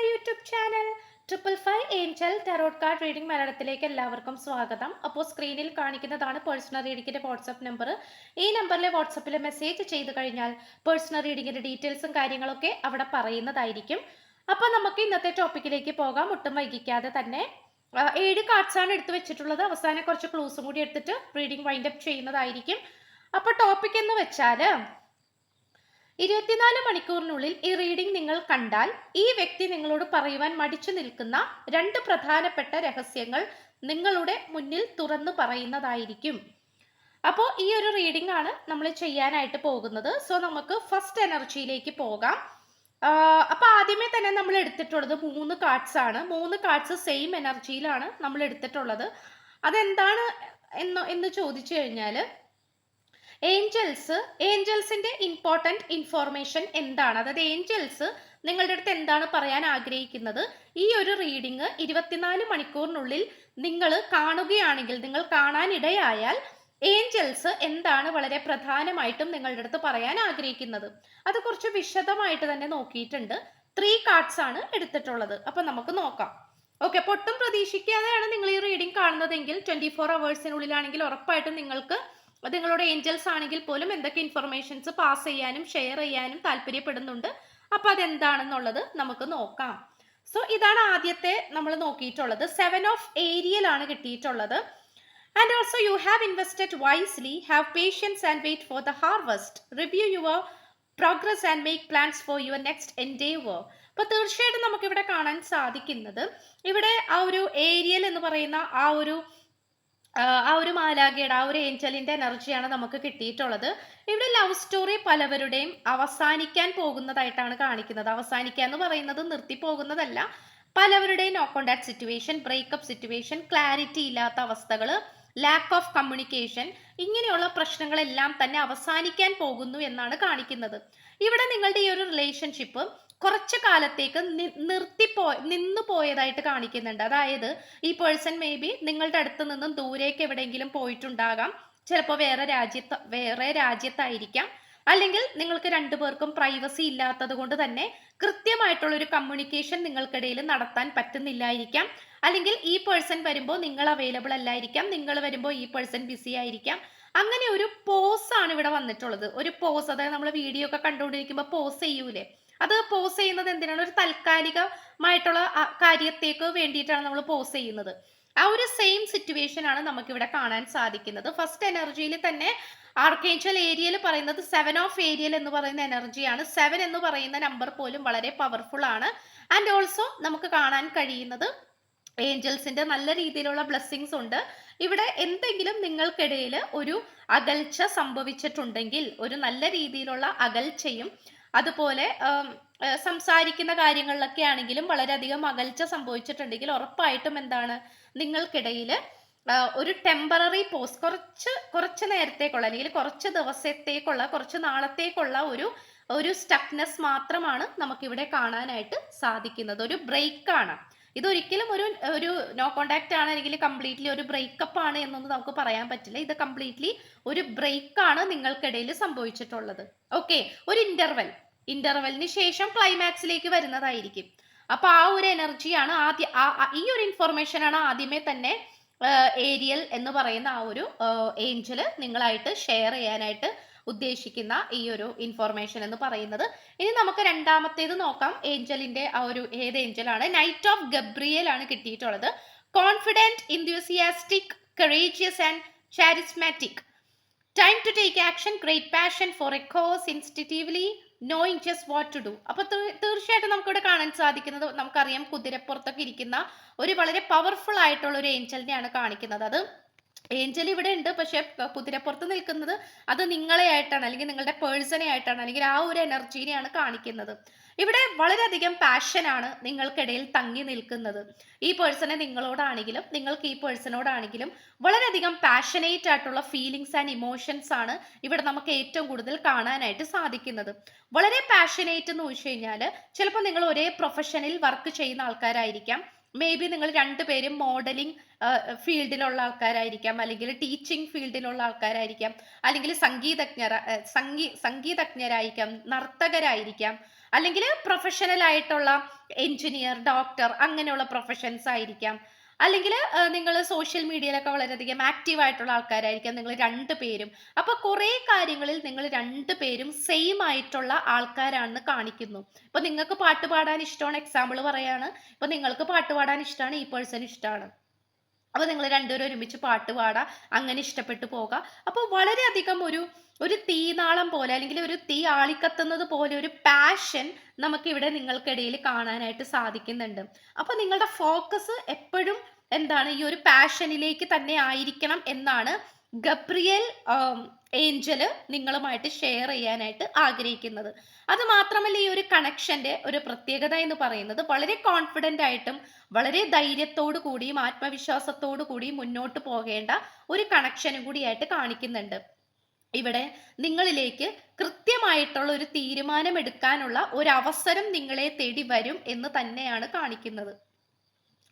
My YouTube channel. Triple five angel tarot card reading മലയാളത്തിലേക്ക് എല്ലാവർക്കും സ്വാഗതം. അപ്പോൾ സ്ക്രീനിൽ കാണിക്കുന്നതാണ് പേഴ്സണൽ റീഡിങ്ങിന്റെ വാട്സപ്പ് നമ്പർ ഈ നമ്പറിൽ വാട്സപ്പിൽ മെസ്സേജ് ചെയ്ത് കഴിഞ്ഞാൽ പേഴ്സണൽ റീഡിങ്ങിന്റെ ഡീറ്റെയിൽസും കാര്യങ്ങളൊക്കെ അവിടെ പറയുന്നതായിരിക്കും. അപ്പോൾ നമുക്ക് ഇന്നത്തെ ടോപ്പിക്കിലേക്ക് പോകാം. ഒട്ടും വൈകിക്കാതെ തന്നെ. ഏഴ് കാർഡ്സാണ് എടുത്തു വെച്ചിട്ടുള്ളത്. അവസാനം കുറച്ച് ക്ലൂസും കൂടി എടുത്തിട്ട് റീഡിംഗ് വൈൻഡപ്പ് ചെയ്യുന്നതായിരിക്കും. അപ്പോൾ ടോപ്പിക് എന്ന് വെച്ചാൽ ഇരുപത്തിനാല് മണിക്കൂറിനുള്ളിൽ ഈ റീഡിംഗ് നിങ്ങൾ കണ്ടാൽ ഈ വ്യക്തി നിങ്ങളോട് പറയുവാൻ മടിച്ചു നിൽക്കുന്ന രണ്ട് പ്രധാനപ്പെട്ട രഹസ്യങ്ങൾ നിങ്ങളുടെ മുന്നിൽ തുറന്നു പറയുന്നതായിരിക്കും. അപ്പോൾ ഈ ഒരു റീഡിംഗ് ആണ് നമ്മൾ ചെയ്യാനായിട്ട് പോകുന്നത്. സോ നമുക്ക് ഫസ്റ്റ് എനർജിയിലേക്ക് പോകാം. അപ്പൊ ആദ്യമേ തന്നെ നമ്മൾ എടുത്തിട്ടുള്ളത് മൂന്ന് കാർഡ്സ് ആണ്. മൂന്ന് കാർഡ്സ് സെയിം എനർജിയിലാണ് നമ്മൾ എടുത്തിട്ടുള്ളത്. അതെന്താണ് എന്ന് എന്ന് ചോദിച്ചു കഴിഞ്ഞാൽ ഏഞ്ചൽസ് ഏഞ്ചൽസിന്റെ ഇമ്പോർട്ടന്റ് ഇൻഫോർമേഷൻ എന്താണ്? അതായത് ഏഞ്ചൽസ് നിങ്ങളുടെ അടുത്ത് എന്താണ് പറയാൻ ആഗ്രഹിക്കുന്നത്? ഈ ഒരു റീഡിങ് ഇരുപത്തിനാല് മണിക്കൂറിനുള്ളിൽ നിങ്ങൾ കാണുകയാണെങ്കിൽ നിങ്ങൾ കാണാനിടയായാൽ ഏഞ്ചൽസ് എന്താണ് വളരെ പ്രധാനമായിട്ടും നിങ്ങളുടെ അടുത്ത് പറയാൻ ആഗ്രഹിക്കുന്നത്? അത് കുറച്ച് വിശദമായിട്ട് തന്നെ നോക്കിയിട്ടുണ്ട്. ത്രീ കാർഡ്സ് ആണ് എടുത്തിട്ടുള്ളത്. അപ്പൊ നമുക്ക് നോക്കാം. ഓക്കെ പൊട്ടും പ്രതീക്ഷിക്കാതെയാണ് നിങ്ങൾ ഈ റീഡിംഗ് കാണുന്നതെങ്കിൽ ട്വന്റി ഫോർ അവേഴ്സിനുള്ളിലാണെങ്കിൽ ഉറപ്പായിട്ടും നിങ്ങൾക്ക് അത് നിങ്ങളുടെ ഏഞ്ചൽസ് ആണെങ്കിൽ പോലും എന്തൊക്കെ ഇൻഫർമേഷൻസ് പാസ് ചെയ്യാനും ഷെയർ ചെയ്യാനും താല്പര്യപ്പെടുന്നുണ്ട്. അപ്പൊ അതെന്താണെന്നുള്ളത് നമുക്ക് നോക്കാം. സോ ഇതാണ് ആദ്യത്തെ നമ്മൾ നോക്കിയിട്ടുള്ളത്. സെവൻ ഓഫ് ഏരിയൽ ആണ് കിട്ടിയിട്ടുള്ളത്. And also you have invested wisely have patience and wait for the harvest review your progress and make plans for your next endeavour അപ്പോൾ തീർച്ചയായിട്ടും നമുക്കിവിടെ കാണാൻ സാധിക്കുന്നത്. ഇവിടെ ആ ഒരു ഏരിയൽ എന്ന് പറയുന്ന ആ ഒരു ആ, ഒരു മാലാഖയുടെ ആ ഒരു ഏഞ്ചലിന്റെ എനർജിയാണ് നമുക്ക് കിട്ടിയിട്ടുള്ളത്. ഇവിടെ ലവ് സ്റ്റോറി പലവരുടെയും അവസാനിക്കാൻ പോകുന്നതായിട്ടാണ് കാണിക്കുന്നത്. അവസാനിക്കുക എന്ന് പറയുന്നത് നിർത്തി പോകുന്നതല്ല. പലവരുടെയും no contact situation breakup situation clarity ഇല്ലാത്ത അവസ്ഥകൾ ലാക്ക് ഓഫ് കമ്മ്യൂണിക്കേഷൻ ഇങ്ങനെയുള്ള പ്രശ്നങ്ങളെല്ലാം തന്നെ അവസാനിക്കാൻ പോകുന്നു എന്നാണ് കാണിക്കുന്നത്. ഇവിടെ നിങ്ങളുടെ ഈ ഒരു റിലേഷൻഷിപ്പ് കുറച്ച് കാലത്തേക്ക് നിർത്തിപ്പോ നിന്നു പോയതായിട്ട് കാണിക്കുന്നുണ്ട്. അതായത് ഈ പേഴ്സൺ മേ ബി നിങ്ങളുടെ അടുത്ത് നിന്നും ദൂരേക്ക് എവിടെയെങ്കിലും പോയിട്ടുണ്ടാകാം. ചിലപ്പോൾ വേറെ രാജ്യത്ത് വേറെ രാജ്യത്തായിരിക്കാം. അല്ലെങ്കിൽ നിങ്ങൾക്ക് രണ്ടുപേർക്കും പ്രൈവസി ഇല്ലാത്തത് കൊണ്ട് തന്നെ കൃത്യമായിട്ടുള്ള ഒരു കമ്മ്യൂണിക്കേഷൻ നിങ്ങൾക്കിടയിൽ നടത്താൻ പറ്റുന്നില്ലായിരിക്കാം. അല്ലെങ്കിൽ ഈ പേഴ്സൺ വരുമ്പോൾ നിങ്ങൾ അവൈലബിൾ അല്ലായിരിക്കാം. നിങ്ങൾ വരുമ്പോൾ ഈ പേഴ്സൺ ബിസി ആയിരിക്കാം. അങ്ങനെ ഒരു പോസ് ആണ് ഇവിടെ വന്നിട്ടുള്ളത്. ഒരു പോസ് അതായത് നമ്മൾ വീഡിയോ ഒക്കെ കണ്ടുകൊണ്ടിരിക്കുമ്പോൾ പോസ് ചെയ്യൂലേ? അത് പോസ് ചെയ്യുന്നത് എന്തിനാണ്? ഒരു താൽക്കാലികമായിട്ടുള്ള കാര്യത്തേക്ക് വേണ്ടിയിട്ടാണ് നമ്മൾ പോസ് ചെയ്യുന്നത്. ആ ഒരു സെയിം സിറ്റുവേഷൻ ആണ് നമുക്കിവിടെ കാണാൻ സാധിക്കുന്നത്. ഫസ്റ്റ് എനർജിയിൽ തന്നെ ആർക്കേഞ്ചൽ ഏരിയയിൽ പറയുന്നത് സെവൻ ഓഫ് ഏരിയൽ എന്ന് പറയുന്ന എനർജിയാണ് സെവൻ എന്ന് പറയുന്ന നമ്പർ പോലും വളരെ പവർഫുൾ ആണ്. ആൻഡ് ഓൾസോ നമുക്ക് കാണാൻ കഴിയുന്നത് ഏഞ്ചൽസിന്റെ നല്ല രീതിയിലുള്ള ബ്ലെസ്സിങ്സ് ഉണ്ട്. ഇവിടെ എന്തെങ്കിലും നിങ്ങൾക്കിടയിൽ ഒരു അകൽച്ച സംഭവിച്ചിട്ടുണ്ടെങ്കിൽ ഒരു നല്ല രീതിയിലുള്ള അകൽച്ചയും അതുപോലെ സംസാരിക്കുന്ന കാര്യങ്ങളിലൊക്കെ ആണെങ്കിലും വളരെയധികം അകൽച്ച സംഭവിച്ചിട്ടുണ്ടെങ്കിൽ ഉറപ്പായിട്ടും എന്താണ് നിങ്ങൾക്കിടയിൽ ഒരു ടെമ്പററി പോസ് കുറച്ച് കുറച്ച് നേരത്തേക്കുള്ള അല്ലെങ്കിൽ കുറച്ച് ദിവസത്തേക്കുള്ള കുറച്ച് നാളത്തേക്കുള്ള ഒരു ഒരു സ്റ്റക്നെസ് മാത്രമാണ് നമുക്കിവിടെ കാണാനായിട്ട് സാധിക്കുന്നത്. ഒരു ബ്രേക്ക് ആണ് ഇതൊരിക്കലും ഒരു ഒരു നോ കോണ്ടാക്ട് ആണ് അല്ലെങ്കിൽ കംപ്ലീറ്റ്ലി ഒരു ബ്രേക്കപ്പ് ആണ് എന്നൊന്നും നമുക്ക് പറയാൻ പറ്റില്ല. ഇത് കംപ്ലീറ്റ്ലി ഒരു ബ്രേക്ക് ആണ് നിങ്ങൾക്കിടയിൽ സംഭവിച്ചിട്ടുള്ളത്. ഓക്കെ ഒരു ഇന്റർവെൽ ഇന്റർവെലിന് ശേഷം ക്ലൈമാക്സിലേക്ക് വരുന്നതായിരിക്കും. അപ്പൊ ആ ഒരു എനർജിയാണ് ആദ്യ ഈ ഒരു ഇൻഫർമേഷൻ ആണ് ആദ്യമേ തന്നെ ഏരിയൽ എന്ന് പറയുന്ന ആ ഒരു ഏഞ്ചൽ നിങ്ങളായിട്ട് ഷെയർ ചെയ്യാനായിട്ട് ഉദ്ദേശിക്കുന്ന ഈ ഒരു ഇൻഫോർമേഷൻ എന്ന് പറയുന്നത്. ഇനി നമുക്ക് രണ്ടാമത്തേത് നോക്കാം. ഏഞ്ചലിന്റെ ആ ഒരു ഏത് ഏഞ്ചലാണ്? നൈറ്റ് ഓഫ് ഗബ്രിയൽ ആണ് കിട്ടിയിട്ടുള്ളത്. Confident enthusiastic courageous and charismatic time to take action great passion for a cause instinctively knowing just what to do അപ്പൊ തീ- തീർച്ചയായിട്ടും നമുക്കിവിടെ കാണാൻ സാധിക്കുന്നത് നമുക്കറിയാം കുതിരപ്പുറത്തൊക്കെ ഇരിക്കുന്ന ഒരു വളരെ പവർഫുൾ ആയിട്ടുള്ള ഒരു ഏഞ്ചലിനെയാണ് കാണിക്കുന്നത്. അത് ഏഞ്ചൽ ഇവിടെ ഉണ്ട് പക്ഷെ കുതിരപ്പുറത്ത് നിൽക്കുന്നത് അത് നിങ്ങളെ ആയിട്ടാണ് അല്ലെങ്കിൽ നിങ്ങളുടെ പേഴ്സണെ ആയിട്ടാണ് അല്ലെങ്കിൽ ആ ഒരു എനർജീനെയാണ് കാണിക്കുന്നത്. ഇവിടെ വളരെയധികം പാഷനാണ് നിങ്ങൾക്കിടയിൽ തങ്ങി നിൽക്കുന്നത്. ഈ പേഴ്സണെ നിങ്ങളോടാണെങ്കിലും നിങ്ങൾക്ക് ഈ പേഴ്സണോടാണെങ്കിലും വളരെയധികം പാഷനേറ്റ് ആയിട്ടുള്ള ഫീലിങ്സ് ആൻഡ് ഇമോഷൻസ് ആണ് ഇവിടെ നമുക്ക് ഏറ്റവും കൂടുതൽ കാണാനായിട്ട് സാധിക്കുന്നത്. വളരെ പാഷനേറ്റ് എന്ന് വെച്ച് കഴിഞ്ഞാൽ ചിലപ്പോൾ നിങ്ങൾ ഒരേ പ്രൊഫഷനിൽ വർക്ക് ചെയ്യുന്ന ആൾക്കാരായിരിക്കാം. മേ ബി നിങ്ങൾ രണ്ടുപേരും മോഡലിംഗ് ഫീൽഡിലുള്ള ആൾക്കാരായിരിക്കാം. അല്ലെങ്കിൽ ടീച്ചിങ് ഫീൽഡിലുള്ള ആൾക്കാരായിരിക്കാം. അല്ലെങ്കിൽ സംഗീതജ്ഞർ സംഗീ സംഗീതജ്ഞരായിരിക്കാം നർത്തകരായിരിക്കാം. അല്ലെങ്കിൽ പ്രൊഫഷണൽ ആയിട്ടുള്ള എഞ്ചിനീയർ ഡോക്ടർ അങ്ങനെയുള്ള പ്രൊഫഷൻസ് ആയിരിക്കാം. അല്ലെങ്കിൽ നിങ്ങൾ സോഷ്യൽ മീഡിയയിലൊക്കെ വളരെയധികം ആക്റ്റീവ് ആയിട്ടുള്ള ആൾക്കാരായിരിക്കാം നിങ്ങൾ രണ്ട് പേരും. അപ്പോൾ കുറേ കാര്യങ്ങളിൽ നിങ്ങൾ രണ്ട് പേരും സെയിം ആയിട്ടുള്ള ആൾക്കാരാണെന്ന് കാണിക്കുന്നു. ഇപ്പോൾ നിങ്ങൾക്ക് പാട്ട് പാടാൻ ഇഷ്ടമാണ് എക്സാമ്പിൾ പറയാണ് ഇപ്പോൾ നിങ്ങൾക്ക് പാട്ട് പാടാൻ ഇഷ്ടമാണ് ഈ പേഴ്സൺ ഇഷ്ടമാണ് അപ്പോൾ നിങ്ങൾ രണ്ടുപേരും ഒരുമിച്ച് പാട്ട് പാടാം അങ്ങനെ ഇഷ്ടപ്പെട്ടു പോകാം. അപ്പോൾ വളരെയധികം ഒരു ഒരു തീനാളം പോലെ അല്ലെങ്കിൽ ഒരു തീ ആളിക്കത്തുന്നത് പോലെ ഒരു പാഷൻ നമുക്കിവിടെ നിങ്ങൾക്കിടയിൽ കാണാനായിട്ട് സാധിക്കുന്നുണ്ട്. അപ്പോൾ നിങ്ങളുടെ ഫോക്കസ് എപ്പോഴും എന്താണ് ഈ ഒരു പാഷനിലേക്ക് തന്നെ ആയിരിക്കണം എന്നാണ് ഗബ്രിയൽ ഏഞ്ചൽ നിങ്ങളുമായിട്ട് ഷെയർ ചെയ്യാനായിട്ട് ആഗ്രഹിക്കുന്നത്. അത് മാത്രമല്ല ഈ ഒരു കണക്ഷന്റെ ഒരു പ്രത്യേകത എന്ന് പറയുന്നത് വളരെ കോൺഫിഡന്റ് ആയിട്ടും വളരെ ധൈര്യത്തോടു കൂടിയും ആത്മവിശ്വാസത്തോടു കൂടിയും മുന്നോട്ട് പോകേണ്ട ഒരു കണക്ഷനും കൂടിയായിട്ട് കാണിക്കുന്നുണ്ട്. ഇവിടെ നിങ്ങളിലേക്ക് കൃത്യമായിട്ടുള്ള ഒരു തീരുമാനം എടുക്കാനുള്ള ഒരു അവസരം നിങ്ങളെ തേടി വരും എന്ന് തന്നെയാണ് കാണിക്കുന്നത്.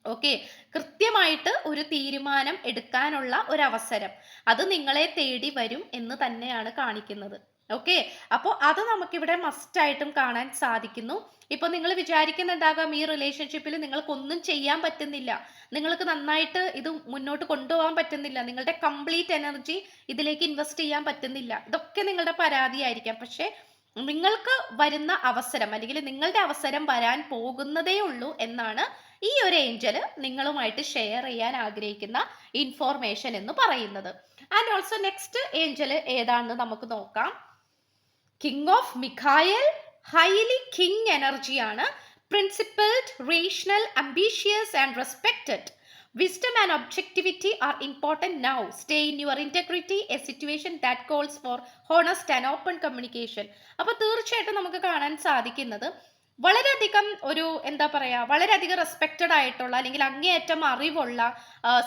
ഓക്കെ കൃത്യമായിട്ട് ഒരു തീരുമാനം എടുക്കാനുള്ള ഒരു അവസരം അത് നിങ്ങളെ തേടി വരും എന്ന് തന്നെയാണ് കാണിക്കുന്നത്. ഓക്കെ അപ്പോൾ അത് നമുക്കിവിടെ മസ്റ്റ് ആയിട്ടും കാണാൻ സാധിക്കുന്നു. ഇപ്പൊ നിങ്ങൾ വിചാരിക്കുന്നുണ്ടാകാം ഈ റിലേഷൻഷിപ്പിൽ നിങ്ങൾക്കൊന്നും ചെയ്യാൻ പറ്റുന്നില്ല. നിങ്ങൾക്ക് നന്നായിട്ട് ഇത് മുന്നോട്ട് കൊണ്ടുപോകാൻ പറ്റുന്നില്ല. നിങ്ങളുടെ കംപ്ലീറ്റ് എനർജി ഇതിലേക്ക് ഇൻവെസ്റ്റ് ചെയ്യാൻ പറ്റുന്നില്ല. ഇതൊക്കെ നിങ്ങളുടെ പരാതിയായിരിക്കാം. പക്ഷേ നിങ്ങൾക്ക് വരുന്ന അവസരം അല്ലെങ്കിൽ നിങ്ങളുടെ അവസരം വരാൻ പോകുന്നതേ ഉള്ളൂ എന്നാണ് ഈ ഒരു ഏഞ്ചൽ നിങ്ങളുമായിട്ട് ഷെയർ ചെയ്യാൻ ആഗ്രഹിക്കുന്ന ഇൻഫോർമേഷൻ എന്ന് പറയുന്നത്. ആൻഡ് ഓൾസോ നെക്സ്റ്റ് ഏഞ്ചൽ ഏതാണെന്ന് നമുക്ക് നോക്കാം. King of Michael highly king എനർജിയാണ് principled rational ambitious and respected Wisdom and objectivity are important now stay in your integrity, a situation that calls for honest and open communication അപ്പോൾ തീർച്ചയായിട്ടും നമുക്ക് കാണാൻ സാധിക്കുന്നത് വളരെയധികം ഒരു എന്താ പറയാ വളരെയധികം റെസ്പെക്റ്റഡ് ആയിട്ടുള്ള അല്ലെങ്കിൽ അങ്ങേയറ്റം അറിവുള്ള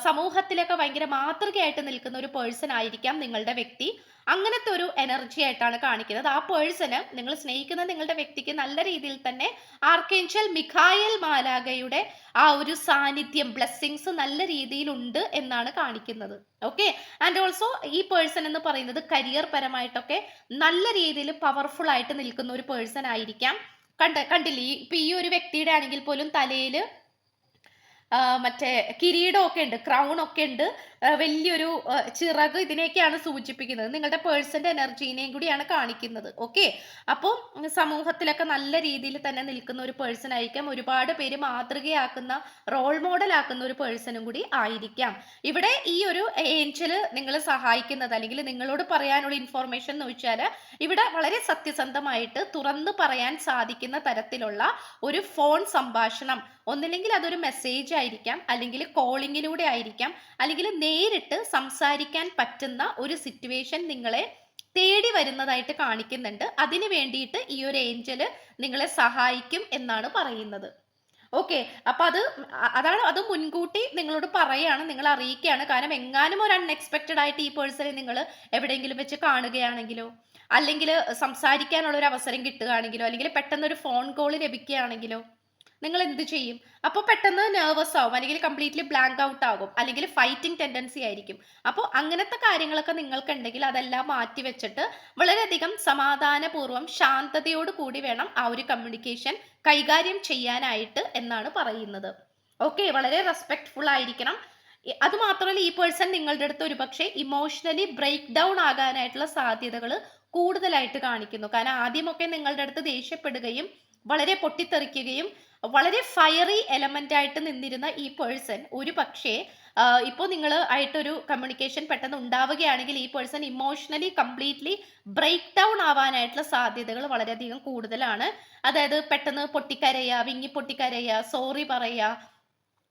സമൂഹത്തിലൊക്കെ ഭയങ്കര മാതൃകയായിട്ട് നിൽക്കുന്ന ഒരു പേഴ്സൺ ആയിരിക്കാം നിങ്ങളുടെ വ്യക്തി. അങ്ങനത്തെ ഒരു എനർജി ആയിട്ടാണ് കാണിക്കുന്നത്. ആ പേഴ്സണ് നിങ്ങൾ സ്നേഹിക്കുന്ന നിങ്ങളുടെ വ്യക്തിക്ക് നല്ല രീതിയിൽ തന്നെ ആർക്കേഞ്ചൽ മിഖായൽ മാലാഗയുടെ ആ ഒരു സാന്നിധ്യം ബ്ലെസ്സിങ്സ് നല്ല രീതിയിൽ ഉണ്ട് എന്നാണ് കാണിക്കുന്നത്. ഓക്കെ ആൻഡ് ഓൾസോ ഈ പേഴ്സൺ എന്ന് പറയുന്നത് കരിയർ പരമായിട്ടൊക്കെ നല്ല രീതിയിൽ പവർഫുൾ ആയിട്ട് നിൽക്കുന്ന ഒരു പേഴ്സൺ ആയിരിക്കാം. കണ്ട കണ്ടില്ലേ? ഈ- ഇപ്പൊ ഈ ഒരു വ്യക്തിയുടെ ആണെങ്കിൽ പോലും തലയിൽ മറ്റേ കിരീടമൊക്കെ ഉണ്ട് ക്രൗൺ ഒക്കെ ഉണ്ട്. വലിയൊരു ചിറക് ഇതിനെയൊക്കെയാണ് സൂചിപ്പിക്കുന്നത്. നിങ്ങളുടെ പേഴ്സന്റെ എനർജീനെയും കൂടിയാണ് കാണിക്കുന്നത്. ഓക്കെ? അപ്പോൾ സമൂഹത്തിലൊക്കെ നല്ല രീതിയിൽ തന്നെ നിൽക്കുന്ന ഒരു പേഴ്സൺ ആയിരിക്കാം. ഒരുപാട് പേര് മാതൃകയാക്കുന്ന റോൾ മോഡൽ ആക്കുന്ന ഒരു പേഴ്സണും കൂടി ആയിരിക്കാം. ഇവിടെ ഈ ഒരു ഏഞ്ചൽ നിങ്ങൾ സഹായിക്കുന്നത് അല്ലെങ്കിൽ നിങ്ങളോട് പറയാനുള്ള ഇൻഫോർമേഷൻ എന്ന് വെച്ചാൽ ഇവിടെ വളരെ സത്യസന്ധമായിട്ട് തുറന്നു പറയാൻ സാധിക്കുന്ന തരത്തിലുള്ള ഒരു ഫോൺ സംഭാഷണം. ഒന്നില്ലെങ്കിൽ അതൊരു മെസ്സേജ് ആയിരിക്കാം. അല്ലെങ്കിൽ കോളിങ്ങിലൂടെ ആയിരിക്കാം. അല്ലെങ്കിൽ നേരിട്ട് സംസാരിക്കാൻ പറ്റുന്ന ഒരു സിറ്റുവേഷൻ നിങ്ങളെ തേടി വരുന്നതായിട്ട് കാണിക്കുന്നുണ്ട്. അതിനു വേണ്ടിയിട്ട് ഈ ഒരു ഏഞ്ചൽ നിങ്ങളെ സഹായിക്കും എന്നാണ് പറയുന്നത്. ഓക്കെ അപ്പൊ അത് അതാണ് അത് മുൻകൂട്ടി നിങ്ങളോട് പറയാണ് നിങ്ങൾ അറിയിക്കുകയാണ്. കാരണം എങ്ങാനും ഒരു അൺഎക്സ്പെക്റ്റഡ് ആയിട്ട് ഈ പേഴ്സണെ നിങ്ങൾ എവിടെയെങ്കിലും വെച്ച് കാണുകയാണെങ്കിലോ അല്ലെങ്കിൽ സംസാരിക്കാനുള്ള ഒരു അവസരം കിട്ടുകയാണെങ്കിലോ അല്ലെങ്കിൽ പെട്ടെന്ന് ഒരു ഫോൺ കോൾ ലഭിക്കുകയാണെങ്കിലോ നിങ്ങൾ എന്ത് ചെയ്യും? അപ്പോൾ പെട്ടെന്ന് നെർവസ് ആവും. അല്ലെങ്കിൽ കംപ്ലീറ്റ്ലി ബ്ലാങ്ക് ഔട്ട് ആകും. അല്ലെങ്കിൽ ഫൈറ്റിംഗ് ടെൻഡൻസി ആയിരിക്കും. അപ്പോൾ അങ്ങനത്തെ കാര്യങ്ങളൊക്കെ നിങ്ങൾക്കുണ്ടെങ്കിൽ അതെല്ലാം മാറ്റി വെച്ചിട്ട് വളരെയധികം സമാധാനപൂർവം ശാന്തതയോട് കൂടി വേണം ആ ഒരു കമ്മ്യൂണിക്കേഷൻ കൈകാര്യം ചെയ്യാനായിട്ട് എന്നാണ് പറയുന്നത്. ഓക്കെ വളരെ റെസ്പെക്ട്ഫുൾ ആയിരിക്കണം. അത് മാത്രമല്ല ഈ പേഴ്സൺ നിങ്ങളുടെ അടുത്ത് ഒരുപക്ഷെ ഇമോഷണലി ബ്രേക്ക് ഡൗൺ ആകാനായിട്ടുള്ള സാധ്യതകൾ കൂടുതലായിട്ട് കാണിക്കുന്നു. കാരണം ആദ്യമൊക്കെ നിങ്ങളുടെ അടുത്ത് ദേഷ്യപ്പെടുകയും വളരെ പൊട്ടിത്തെറിക്കുകയും വളരെ ഫയറി എലമെന്റ് ആയിട്ട് നിന്നിരുന്ന ഈ പേഴ്സൺ ഒരു പക്ഷേ ഇപ്പോൾ നിങ്ങൾ ആയിട്ടൊരു കമ്മ്യൂണിക്കേഷൻ പെട്ടെന്ന് ഉണ്ടാവുകയാണെങ്കിൽ ഈ person emotionally completely break down ആവാനായിട്ടുള്ള സാധ്യതകൾ വളരെയധികം കൂടുതലാണ്. അതായത് പെട്ടെന്ന് പൊട്ടിക്കരയുക വിങ്ങി പൊട്ടിക്കരയുക സോറി പറയുക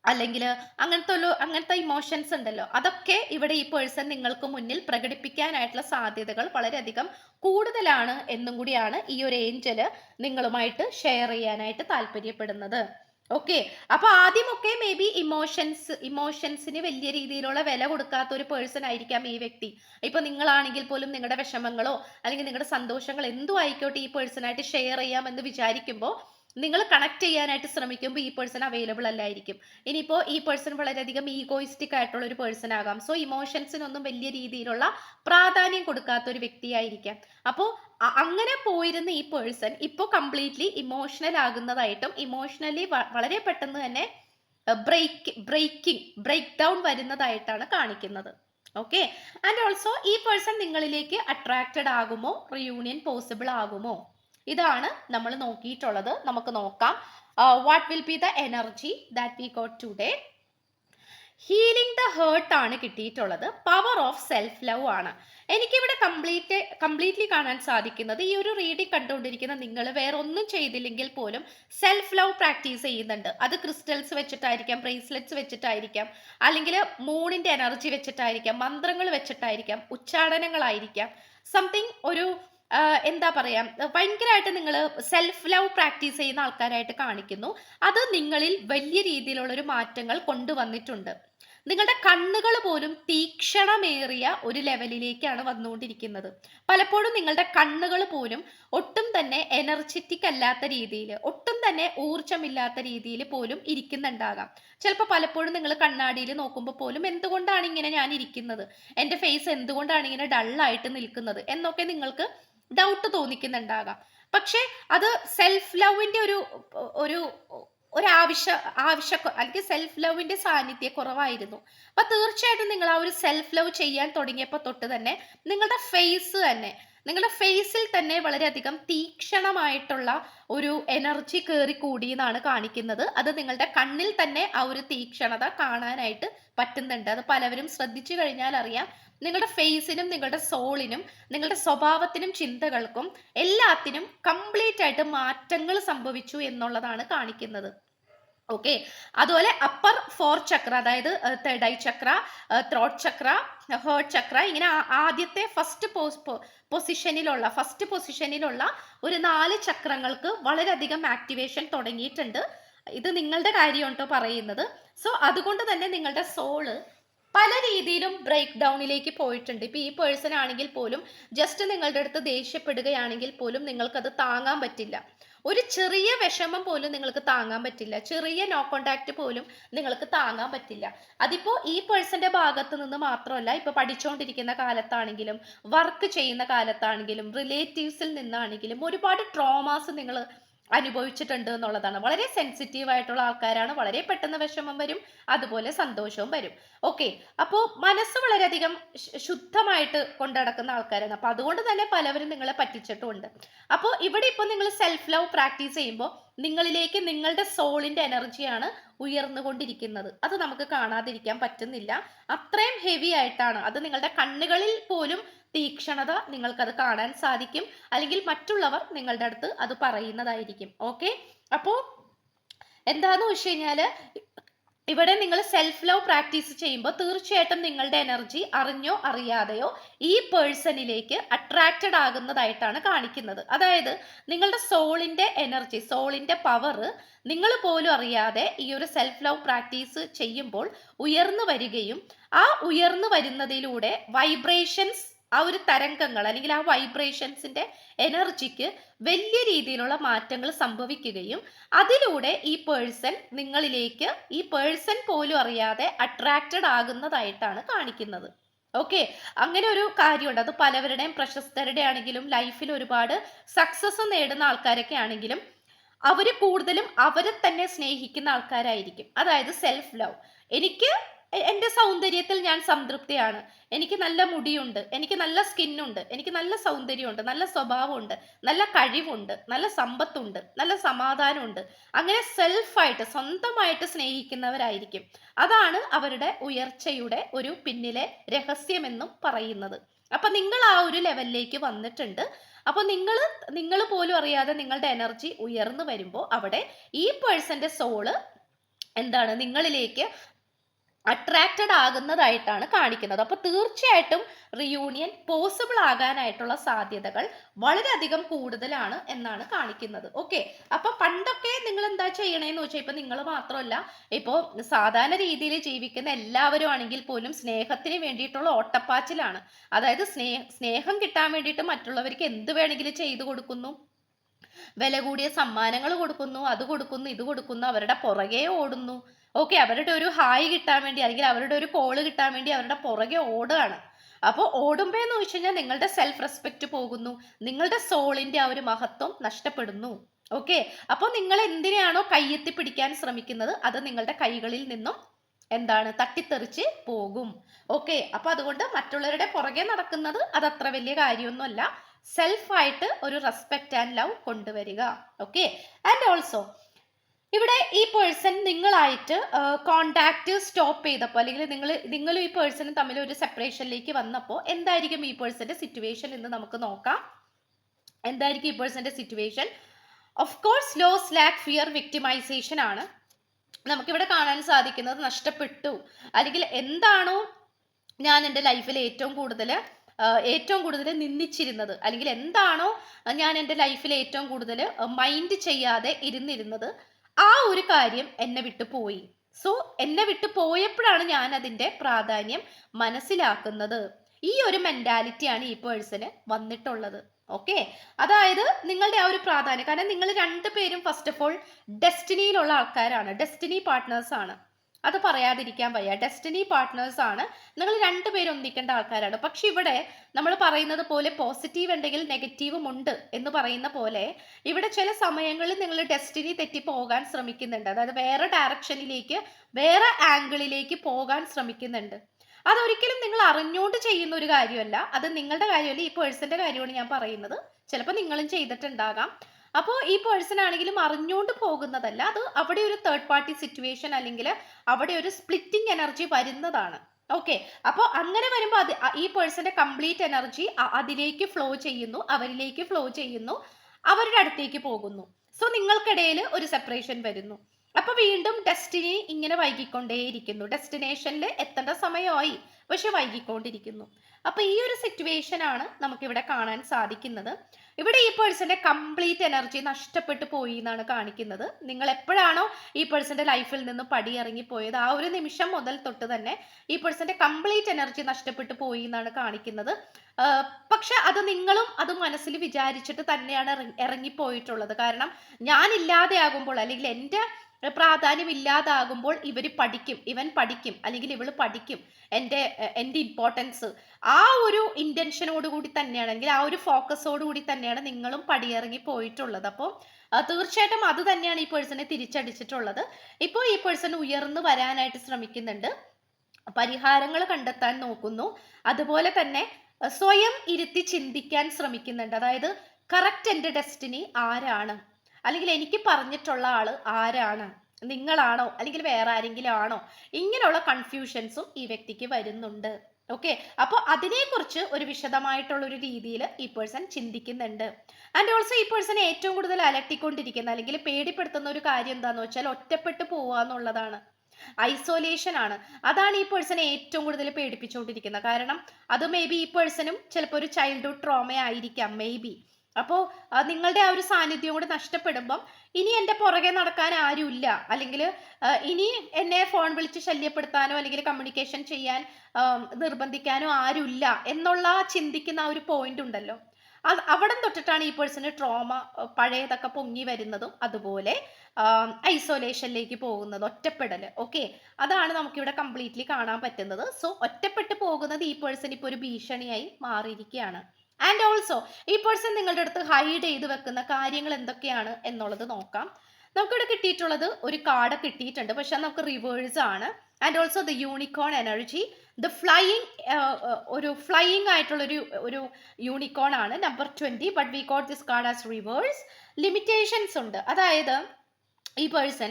അല്ലെങ്കിൽ അങ്ങനത്തെ ഒരു അങ്ങനത്തെ ഇമോഷൻസ് ഉണ്ടല്ലോ. അതൊക്കെ ഇവിടെ ഈ പേഴ്സൺ നിങ്ങൾക്ക് മുന്നിൽ പ്രകടിപ്പിക്കാനായിട്ടുള്ള സാധ്യതകൾ വളരെയധികം കൂടുതലാണ് എന്നും കൂടിയാണ് ഈ ഒരു ഏഞ്ചൽ നിങ്ങളുമായിട്ട് ഷെയർ ചെയ്യാനായിട്ട് താല്പര്യപ്പെടുന്നത്. ഓക്കെ അപ്പൊ ആദ്യമൊക്കെ മേ ബി ഇമോഷൻസ് ഇമോഷൻസിന് വലിയ രീതിയിലുള്ള വില കൊടുക്കാത്ത ഒരു പേഴ്സൺ ആയിരിക്കാം ഈ വ്യക്തി. ഇപ്പൊ നിങ്ങളാണെങ്കിൽ പോലും നിങ്ങളുടെ വിഷമങ്ങളോ അല്ലെങ്കിൽ നിങ്ങളുടെ സന്തോഷങ്ങൾ എന്തു ആയിക്കോട്ടെ ഈ പേഴ്സണായിട്ട് ഷെയർ ചെയ്യാമെന്ന് വിചാരിക്കുമ്പോൾ നിങ്ങൾ കണക്ട് ചെയ്യാനായിട്ട് ശ്രമിക്കുമ്പോൾ ഈ പേഴ്സൺ അവൈലബിൾ അല്ലായിരിക്കും. ഇനിയിപ്പോൾ ഈ പേഴ്സൺ വളരെയധികം ഈഗോയിസ്റ്റിക് ആയിട്ടുള്ള ഒരു പേഴ്സൺ ആകാം. സോ ഇമോഷൻസിനൊന്നും വലിയ രീതിയിലുള്ള പ്രാധാന്യം കൊടുക്കാത്ത ഒരു വ്യക്തിയായിരിക്കാം അപ്പോൾ അങ്ങനെ പോയിരുന്ന ഈ പേഴ്സൺ ഇപ്പോൾ കംപ്ലീറ്റ്ലി ഇമോഷണൽ ആകുന്നതായിട്ടും ഇമോഷണലി വളരെ പെട്ടെന്ന് തന്നെ ബ്രേക്ക് ബ്രേക്കിംഗ് ബ്രേക്ക് ഡൗൺ വരുന്നതായിട്ടാണ് കാണിക്കുന്നത്. ഓക്കെ ആൻഡ് ഓൾസോ ഈ പേഴ്സൺ നിങ്ങളിലേക്ക് അട്രാക്റ്റഡ് ആകുമോ? റിയൂണിയൻ പോസിബിൾ ആകുമോ? ഇതാണ് നമ്മൾ നോക്കിയിട്ടുള്ളത്. നമുക്ക് നോക്കാം. What will be the energy that we got today healing the heart ആണ് കിട്ടിയിട്ടുള്ളത്. പവർ ഓഫ് സെൽഫ് ലവ് ആണ്. എനിക്കിവിടെ കംപ്ലീറ്റ് കംപ്ലീറ്റ്ലി കാണാൻ സാധിക്കുന്നത് ഈ ഒരു റീഡിംഗ് കണ്ടുകൊണ്ടിരിക്കുന്ന നിങ്ങൾ വേറെ ഒന്നും ചെയ്തില്ലെങ്കിൽ പോലും സെൽഫ് ലവ് പ്രാക്ടീസ് ചെയ്യുന്നുണ്ട്. അത് ക്രിസ്റ്റൽസ് വെച്ചിട്ടായിരിക്കാം ബ്രേസ്ലെറ്റ്സ് വെച്ചിട്ടായിരിക്കാം അല്ലെങ്കിൽ മൂണിന്റെ എനർജി വെച്ചിട്ടായിരിക്കാം മന്ത്രങ്ങൾ വെച്ചിട്ടായിരിക്കാം ഉച്ചാടനങ്ങളായിരിക്കാം. സംതിങ് ഒരു എന്താ പറയാ ഭയങ്കരമായിട്ട് നിങ്ങൾ സെൽഫ് ലവ് പ്രാക്ടീസ് ചെയ്യുന്ന ആൾക്കാരായിട്ട് കാണിക്കുന്നു. അത് നിങ്ങളിൽ വലിയ രീതിയിലുള്ള ഒരു മാറ്റങ്ങൾ കൊണ്ടുവന്നിട്ടുണ്ട്. നിങ്ങളുടെ കണ്ണുകൾ പോലും തീക്ഷണമേറിയ ഒരു ലെവലിലേക്കാണ് വന്നുകൊണ്ടിരിക്കുന്നത്. പലപ്പോഴും നിങ്ങളുടെ കണ്ണുകൾ പോലും ഒട്ടും തന്നെ എനർജറ്റിക് അല്ലാത്ത രീതിയിൽ ഒട്ടും തന്നെ ഊർജമില്ലാത്ത രീതിയിൽ പോലും ഇരിക്കുന്നുണ്ടാകാം. ചിലപ്പോൾ പലപ്പോഴും നിങ്ങൾ കണ്ണാടിയിൽ നോക്കുമ്പോൾ പോലും എന്തുകൊണ്ടാണ് ഇങ്ങനെ ഞാൻ ഇരിക്കുന്നത്? എന്റെ ഫേസ് എന്തുകൊണ്ടാണ് ഇങ്ങനെ ഡള്ളായിട്ട് നിൽക്കുന്നത്? എന്നൊക്കെ നിങ്ങൾക്ക് ഡൗട്ട് തോന്നിക്കുന്നുണ്ടാകാം. പക്ഷെ അത് സെൽഫ് ലവിന്റെ ഒരു ഒരു ഒരാവശ്യ ആവശ്യ അല്ലെങ്കിൽ സെൽഫ് ലവിന്റെ സാന്നിധ്യ കുറവായിരുന്നു. അപ്പൊ തീർച്ചയായിട്ടും നിങ്ങൾ ആ ഒരു സെൽഫ് ലവ് ചെയ്യാൻ തുടങ്ങിയപ്പോൾ തൊട്ട് തന്നെ നിങ്ങളുടെ ഫേസ് തന്നെ നിങ്ങളുടെ ഫേസിൽ തന്നെ വളരെയധികം തീക്ഷണമായിട്ടുള്ള ഒരു എനർജി കയറി കൂടിയെന്നാണ് കാണിക്കുന്നത്. അത് നിങ്ങളുടെ കണ്ണിൽ തന്നെ ആ ഒരു തീക്ഷണത കാണാനായിട്ട് പറ്റുന്നുണ്ട്. അത് പലവരും ശ്രദ്ധിച്ചു കഴിഞ്ഞാൽ അറിയാം. നിങ്ങളുടെ ഫേസിനും നിങ്ങളുടെ സോളിനും നിങ്ങളുടെ സ്വഭാവത്തിനും ചിന്തകൾക്കും എല്ലാത്തിനും കംപ്ലീറ്റ് ആയിട്ട് മാറ്റങ്ങൾ സംഭവിച്ചു എന്നുള്ളതാണ് കാണിക്കുന്നത്. ഓക്കെ അതുപോലെ അപ്പർ ഫോർ ചക്ര അതായത് third eye chakra throat chakra heart chakra ഇങ്ങനെ ആദ്യത്തെ ഫസ്റ്റ് പൊസിഷനിലുള്ള ഫസ്റ്റ് പൊസിഷനിലുള്ള ഒരു നാല് ചക്രങ്ങൾക്ക് വളരെയധികം ആക്ടിവേഷൻ തുടങ്ങിയിട്ടുണ്ട്. ഇത് നിങ്ങളുടെ കാര്യം കേട്ടോ പറയുന്നത്. സോ അതുകൊണ്ട് തന്നെ നിങ്ങളുടെ സോൾ പല രീതിയിലും ബ്രേക്ക് ഡൗണിലേക്ക് പോയിട്ടുണ്ട്. ഇപ്പൊ ഈ പേഴ്സൺ ആണെങ്കിൽ പോലും ജസ്റ്റ് നിങ്ങളുടെ അടുത്ത് ദേഷ്യപ്പെടുകയാണെങ്കിൽ പോലും നിങ്ങൾക്കത് താങ്ങാൻ പറ്റില്ല. ഒരു ചെറിയ വിഷമം പോലും നിങ്ങൾക്ക് താങ്ങാൻ പറ്റില്ല. ചെറിയ നോ കോണ്ടാക്ട് പോലും നിങ്ങൾക്ക് താങ്ങാൻ പറ്റില്ല. അതിപ്പോ ഈ പേഴ്സന്റെ ഭാഗത്ത് നിന്ന് മാത്രമല്ല ഇപ്പൊ പഠിച്ചുകൊണ്ടിരിക്കുന്ന കാലത്താണെങ്കിലും വർക്ക് ചെയ്യുന്ന കാലത്താണെങ്കിലും റിലേറ്റീവ്സിൽ നിന്നാണെങ്കിലും ഒരുപാട് ട്രോമാസ് നിങ്ങൾ അനുഭവിച്ചിട്ടുണ്ട് എന്നുള്ളതാണ് വളരെ സെൻസിറ്റീവ് ആയിട്ടുള്ള ആൾക്കാരാണ്. വളരെ പെട്ടെന്ന് വിഷമം വരും. അതുപോലെ സന്തോഷവും വരും. ഓക്കെ അപ്പോൾ മനസ്സ് വളരെയധികം ശുദ്ധമായിട്ട് കൊണ്ടടക്കുന്ന ആൾക്കാരാണ്. അപ്പോൾ അതുകൊണ്ട് തന്നെ പലവരും നിങ്ങളെ പറ്റിച്ചിട്ടുമുണ്ട് അപ്പോൾ ഇവിടെ ഇപ്പോൾ നിങ്ങൾ സെൽഫ് ലവ് പ്രാക്ടീസ് ചെയ്യുമ്പോൾ നിങ്ങളിലേക്ക് നിങ്ങളുടെ സോളിന്റെ എനർജിയാണ് ഉയർന്നുകൊണ്ടിരിക്കുന്നത്. അത് നമുക്ക് കാണാതിരിക്കാൻ പറ്റുന്നില്ല. അത്രയും ഹെവി ആയിട്ടാണ്. അത് നിങ്ങളുടെ കണ്ണുകളിൽ പോലും തീക്ഷണത നിങ്ങൾക്കത് കാണാൻ സാധിക്കും. അല്ലെങ്കിൽ മറ്റുള്ളവർ നിങ്ങളുടെ അടുത്ത് അത് പറയുന്നതായിരിക്കും. ഓക്കെ അപ്പോൾ എന്താന്ന് വെച്ച് കഴിഞ്ഞാൽ ഇവിടെ നിങ്ങൾ സെൽഫ് ലവ് പ്രാക്ടീസ് ചെയ്യുമ്പോൾ തീർച്ചയായിട്ടും നിങ്ങളുടെ എനർജി അറിഞ്ഞോ അറിയാതെയോ ഈ പേഴ്സണിലേക്ക് അട്രാക്റ്റഡ് ആകുന്നതായിട്ടാണ് കാണിക്കുന്നത്. അതായത് നിങ്ങളുടെ സോളിന്റെ എനർജി സോളിന്റെ പവർ നിങ്ങൾ പോലും അറിയാതെ ഈ ഒരു സെൽഫ് ലവ് പ്രാക്ടീസ് ചെയ്യുമ്പോൾ ഉയർന്നു വരികയും ആ ഉയർന്നു വരുന്നതിലൂടെ വൈബ്രേഷൻസ് ആ ഒരു തരംഗങ്ങൾ അല്ലെങ്കിൽ ആ വൈബ്രേഷൻസിന്റെ എനർജിക്ക് വലിയ രീതിയിലുള്ള മാറ്റങ്ങൾ സംഭവിക്കുകയും അതിലൂടെ ഈ പേഴ്സൺ നിങ്ങളിലേക്ക് ഈ പേഴ്സൺ പോലും അറിയാതെ അട്രാക്റ്റഡ് ആകുന്നതായിട്ടാണ് കാണിക്കുന്നത്. ഓക്കെ അങ്ങനെ ഒരു കാര്യമുണ്ട്. അത് പലവരുടെയും പ്രശസ്തരുടെ ആണെങ്കിലും ലൈഫിൽ ഒരുപാട് സക്സസ് നേടുന്ന ആൾക്കാരൊക്കെ ആണെങ്കിലും അവർ കൂടുതലും അവരെ തന്നെ സ്നേഹിക്കുന്ന ആൾക്കാരായിരിക്കും. അതായത് സെൽഫ് ലവ് എനിക്ക് എന്റെ സൗന്ദര്യത്തിൽ ഞാൻ സംതൃപ്തിയാണ്. എനിക്ക് നല്ല മുടിയുണ്ട് എനിക്ക് നല്ല സ്കിന്നുണ്ട് എനിക്ക് നല്ല സൗന്ദര്യമുണ്ട് നല്ല സ്വഭാവമുണ്ട് നല്ല കഴിവുണ്ട് നല്ല സമ്പത്തുണ്ട് നല്ല സമാധാനമുണ്ട്. അങ്ങനെ സെൽഫായിട്ട് സ്വന്തമായിട്ട് സ്നേഹിക്കുന്നവരായിരിക്കും. അതാണ് അവരുടെ ഉയർച്ചയുടെ ഒരു പിന്നിലെ രഹസ്യമെന്നും പറയുന്നത്. അപ്പൊ നിങ്ങൾ ആ ഒരു ലെവലിലേക്ക് വന്നിട്ടുണ്ട്. അപ്പൊ നിങ്ങൾ നിങ്ങൾ പോലും അറിയാതെ നിങ്ങളുടെ എനർജി ഉയർന്നു വരുമ്പോൾ അവിടെ ഈ പേഴ്സന്റെ സോൾ എന്താണ് നിങ്ങളിലേക്ക് അട്രാക്റ്റഡ് ആകുന്നതായിട്ടാണ് കാണിക്കുന്നത്. അപ്പോൾ തീർച്ചയായിട്ടും റിയൂണിയൻ പോസിബിൾ ആകാനായിട്ടുള്ള സാധ്യതകൾ വളരെയധികം കൂടുതലാണ് എന്നാണ് കാണിക്കുന്നത്. ഓക്കെ അപ്പോൾ പണ്ടൊക്കെ നിങ്ങൾ എന്താ ചെയ്യണേന്ന് വെച്ചാൽ ഇപ്പൊ നിങ്ങൾ മാത്രമല്ല ഇപ്പോൾ സാധാരണ രീതിയിൽ ജീവിക്കുന്ന എല്ലാവരും ആണെങ്കിൽ പോലും സ്നേഹത്തിന് വേണ്ടിയിട്ടുള്ള ഓട്ടപ്പാച്ചിലാണ്. അതായത് സ്നേഹ സ്നേഹം കിട്ടാൻ വേണ്ടിയിട്ട് മറ്റുള്ളവർക്ക് എന്ത് വേണമെങ്കിലും ചെയ്തു കൊടുക്കുന്നു. വില കൂടിയ സമ്മാനങ്ങൾ കൊടുക്കുന്നു അത് കൊടുക്കുന്നു ഇത് കൊടുക്കുന്നു അവരുടെ പുറകെ ഓടുന്നു. ഓക്കെ അവരുടെ ഒരു ഹായ് കിട്ടാൻ വേണ്ടി അല്ലെങ്കിൽ അവരുടെ ഒരു കോൾ കിട്ടാൻ വേണ്ടി അവരുടെ പുറകെ ഓടുകയാണ്. അപ്പോൾ ഓടുമ്പോൾ എന്ന് വെച്ച് കഴിഞ്ഞാൽ നിങ്ങളുടെ സെൽഫ് റെസ്പെക്റ്റ് പോകുന്നു. നിങ്ങളുടെ സോളിന്റെ ആ ഒരു മഹത്വം നഷ്ടപ്പെടുന്നു. ഓക്കെ അപ്പോൾ നിങ്ങൾ എന്തിനാണോ കയ്യെത്തി പിടിക്കാൻ ശ്രമിക്കുന്നത്? അത് നിങ്ങളുടെ കൈകളിൽ നിന്നും എന്താണ്? തട്ടിത്തെറിച്ച് പോകും. ഓക്കെ അപ്പൊ അതുകൊണ്ട് മറ്റുള്ളവരുടെ പുറകെ നടക്കുന്നത് അത് അത്ര വലിയ കാര്യമൊന്നുമല്ല. സെൽഫായിട്ട് ഒരു റെസ്പെക്റ്റ് ആൻഡ് ലവ് കൊണ്ടുവരിക. ഓക്കെ ആൻഡ് ഓൾസോ ഇവിടെ ഈ പേഴ്സൺ നിങ്ങളായിട്ട് കോണ്ടാക്ട് സ്റ്റോപ്പ് ചെയ്തപ്പോൾ അല്ലെങ്കിൽ നിങ്ങൾ നിങ്ങളും ഈ പേഴ്സണും തമ്മിൽ ഒരു സെപ്പറേഷനിലേക്ക് വന്നപ്പോൾ എന്തായിരിക്കും ഈ പേഴ്സന്റെ സിറ്റുവേഷൻ എന്ന് നമുക്ക് നോക്കാം. എന്തായിരിക്കും ഈ പേഴ്സന്റെ situation of course loss lack fear victimization ആണ്. നമുക്കിവിടെ കാണാൻ സാധിക്കുന്നത് നഷ്ടപ്പെട്ടു. അല്ലെങ്കിൽ എന്താണോ ഞാൻ എന്റെ ലൈഫിൽ ഏറ്റവും കൂടുതൽ ഏറ്റവും കൂടുതൽ നിന്ദിച്ചിരുന്നത്. അല്ലെങ്കിൽ എന്താണോ ഞാൻ എന്റെ ലൈഫിൽ ഏറ്റവും കൂടുതൽ മൈൻഡ് ചെയ്യാതെ ഇരുന്നിരുന്നത്. ആ ഒരു കാര്യം എന്നെ വിട്ടു പോയി. സോ എന്നെ വിട്ടു പോയപ്പോഴാണ് ഞാൻ അതിന്റെ പ്രാധാന്യം മനസ്സിലാക്കുന്നത്. ഈ ഒരു മെന്റാലിറ്റിയാണ് ഈ പേഴ്സന് വന്നിട്ടുള്ളത്. ഓക്കെ അതായത് നിങ്ങളുടെ ആ ഒരു പ്രാധാന്യം. കാരണം നിങ്ങൾ രണ്ടുപേരും ഫസ്റ്റ് ഓഫ് ഓൾ ഡെസ്റ്റിനിയിലുള്ള ആൾക്കാരാണ്. ഡെസ്റ്റിനി പാർട്ട്നേഴ്സ് ആണ്. അത് പറയാതിരിക്കാൻ വയ്യ. ഡെസ്റ്റിനി പാർട്ട്നേഴ്സ് ആണ്. നിങ്ങൾ രണ്ടുപേരും ഒന്നിക്കേണ്ട ആൾക്കാരാണ്. പക്ഷെ ഇവിടെ നമ്മൾ പറയുന്നത് പോലെ പോസിറ്റീവ് ഉണ്ടെങ്കിൽ നെഗറ്റീവും ഉണ്ട് എന്ന് പറയുന്ന പോലെ ഇവിടെ ചില സമയങ്ങളിൽ നിങ്ങൾ ഡെസ്റ്റിനി തെറ്റി പോകാൻ ശ്രമിക്കുന്നുണ്ട്. അതായത് വേറെ ഡയറക്ഷനിലേക്ക് വേറെ ആംഗിളിലേക്ക് പോകാൻ ശ്രമിക്കുന്നുണ്ട്. അതൊരിക്കലും നിങ്ങൾ അറിഞ്ഞുകൊണ്ട് ചെയ്യുന്ന ഒരു കാര്യമല്ല. അത് നിങ്ങളുടെ കാര്യമല്ല. ഈ പേഴ്സന്റെ കാര്യമാണ് ഞാൻ പറയുന്നത്. ചിലപ്പോൾ നിങ്ങളും ചെയ്തിട്ടുണ്ടാകാം. അപ്പോൾ ഈ പേഴ്സൺ ആണെങ്കിലും അറിഞ്ഞുകൊണ്ട് പോകുന്നതല്ല. അത് അവിടെ ഒരു തേർഡ് പാർട്ടി സിറ്റുവേഷൻ അല്ലെങ്കിൽ അവിടെ ഒരു സ്പ്ലിറ്റിംഗ് എനർജി വരുന്നതാണ്. ഓക്കെ അപ്പോൾ അങ്ങനെ വരുമ്പോൾ അത് ഈ പേഴ്സന്റെ കംപ്ലീറ്റ് എനർജി അതിലേക്ക് ഫ്ലോ ചെയ്യുന്നു അവരിലേക്ക് ഫ്ലോ ചെയ്യുന്നു അവരുടെ അടുത്തേക്ക് പോകുന്നു. സോ നിങ്ങൾക്കിടയിൽ ഒരു സെപ്പറേഷൻ വരുന്നു. അപ്പൊ വീണ്ടും ഡെസ്റ്റിനി ഇങ്ങനെ വൈകിക്കൊണ്ടേയിരിക്കുന്നു. ഡെസ്റ്റിനേഷനിൽ എത്തേണ്ട സമയമായി പക്ഷെ വൈകിക്കൊണ്ടിരിക്കുന്നു. അപ്പൊ ഈ ഒരു സിറ്റുവേഷൻ ആണ് നമുക്കിവിടെ കാണാൻ സാധിക്കുന്നത്. ഇവിടെ ഈ പേഴ്സന്റെ കംപ്ലീറ്റ് എനർജി നഷ്ടപ്പെട്ടു പോയി എന്നാണ് കാണിക്കുന്നത്. നിങ്ങൾ എപ്പോഴാണോ ഈ പേഴ്സന്റെ ലൈഫിൽ നിന്ന് പടിയിറങ്ങി പോയത്? ആ ഒരു നിമിഷം മുതൽ തൊട്ട് തന്നെ ഈ പേഴ്സന്റെ കംപ്ലീറ്റ് എനർജി നഷ്ടപ്പെട്ടു പോയി എന്നാണ് കാണിക്കുന്നത്. പക്ഷെ അത് നിങ്ങളും അത് മനസ്സിൽ വിചാരിച്ചിട്ട് തന്നെയാണ് ഇറങ്ങിപ്പോയിട്ടുള്ളത്. കാരണം ഞാൻ ഇല്ലാതെയാകുമ്പോൾ അല്ലെങ്കിൽ എന്റെ പ്രാധാന്യം ഇല്ലാതാകുമ്പോൾ ഇവർ പഠിക്കും. ഇവൻ പഠിക്കും. അല്ലെങ്കിൽ ഇവൾ പഠിക്കും. എന്റെ എന്റെ ഇമ്പോർട്ടൻസ് ആ ഒരു ഇന്റൻഷനോട് കൂടി തന്നെയാണ്. അല്ലെങ്കിൽ ആ ഒരു ഫോക്കസോട് കൂടി തന്നെയാണ് നിങ്ങളും പടിയിറങ്ങി പോയിട്ടുള്ളത്. അപ്പോൾ തീർച്ചയായിട്ടും അത് തന്നെയാണ് ഈ പേഴ്സണെ തിരിച്ചടിച്ചിട്ടുള്ളത്. ഇപ്പോൾ ഈ പേഴ്സൺ ഉയർന്നു വരാനായിട്ട് ശ്രമിക്കുന്നുണ്ട്. പരിഹാരങ്ങൾ കണ്ടെത്താൻ നോക്കുന്നു. അതുപോലെ തന്നെ സ്വയം ഇരുത്തി ചിന്തിക്കാൻ ശ്രമിക്കുന്നുണ്ട്. അതായത് കറക്റ്റ് എന്റെ ഡെസ്റ്റിനി ആരാണ്? അല്ലെങ്കിൽ എനിക്ക് പറഞ്ഞിട്ടുള്ള ആൾ ആരാണ്? നിങ്ങളാണോ? അല്ലെങ്കിൽ വേറെ ആരെങ്കിലും ആണോ? ഇങ്ങനെയുള്ള കൺഫ്യൂഷൻസും ഈ വ്യക്തിക്ക് വരുന്നുണ്ട്. ഓക്കെ അപ്പോൾ അതിനെക്കുറിച്ച് ഒരു വിശദമായിട്ടുള്ള ഒരു രീതിയിൽ ഈ പേഴ്സൺ ചിന്തിക്കുന്നുണ്ട്. ആൻഡ് ഓൾസോ ഈ പേഴ്സൺ ഏറ്റവും കൂടുതൽ അലട്ടിക്കൊണ്ടിരിക്കുന്ന അല്ലെങ്കിൽ പേടിപ്പെടുത്തുന്ന ഒരു കാര്യം എന്താണെന്ന് വെച്ചാൽ ഒറ്റപ്പെട്ടു പോവുക എന്നുള്ളതാണ്. ഐസോലേഷൻ ആണ്. അതാണ് ഈ പേഴ്സണെ ഏറ്റവും കൂടുതൽ പേടിപ്പിച്ചുകൊണ്ടിരിക്കുന്നത്. കാരണം അത് മേ ബി ഈ പേഴ്സണും ചിലപ്പോൾ ഒരു ചൈൽഡ്ഹുഡ് ട്രോമ ആയിരിക്കാം മേ ബി അപ്പോൾ നിങ്ങളുടെ ആ ഒരു സാന്നിധ്യം കൂടി നഷ്ടപ്പെടുമ്പം ഇനി എന്റെ പുറകെ നടക്കാൻ ആരുമില്ല. അല്ലെങ്കിൽ ഇനി എന്നെ ഫോൺ വിളിച്ച് ശല്യപ്പെടുത്താനോ അല്ലെങ്കിൽ കമ്മ്യൂണിക്കേഷൻ ചെയ്യാൻ നിർബന്ധിക്കാനോ ആരുമില്ല എന്നുള്ള ചിന്തിക്കുന്ന ആ ഒരു പോയിന്റ് ഉണ്ടല്ലോ. അത് അവിടെ തൊട്ടിട്ടാണ് ഈ പേഴ്സണ് ട്രോമ പഴയതൊക്കെ പൊങ്ങി വരുന്നതും അതുപോലെ ഐസൊലേഷനിലേക്ക് പോകുന്നത് ഒറ്റപ്പെടൽ ഓക്കെ അതാണ് നമുക്കിവിടെ കംപ്ലീറ്റ്ലി കാണാൻ പറ്റുന്നത്. സോ ഒറ്റപ്പെട്ട് പോകുന്നത് ഈ പേഴ്സൺ ഇപ്പോൾ ഒരു ഭീഷണിയായി മാറിയിരിക്കുകയാണ്. ആൻഡ് ഓൾസോ ഈ പേഴ്സൺ നിങ്ങളുടെ അടുത്ത് ഹൈഡ് ചെയ്ത് വെക്കുന്ന കാര്യങ്ങൾ എന്തൊക്കെയാണ് എന്നുള്ളത് നോക്കാം. നമുക്കിവിടെ കിട്ടിയിട്ടുള്ളത് ഒരു കാർഡ് കിട്ടിയിട്ടുണ്ട്. പക്ഷെ നമുക്ക് റിവേഴ്സ് ആണ്. And also the unicorn energy the flying ഒരു ഫ്ലൈയിങ് ആയിട്ടുള്ളൊരു ഒരു യൂണിക്കോൺ ആണ്. Number twenty but we got this card as reverse limitations ഉണ്ട്. അതായത് ഈ പേഴ്സൺ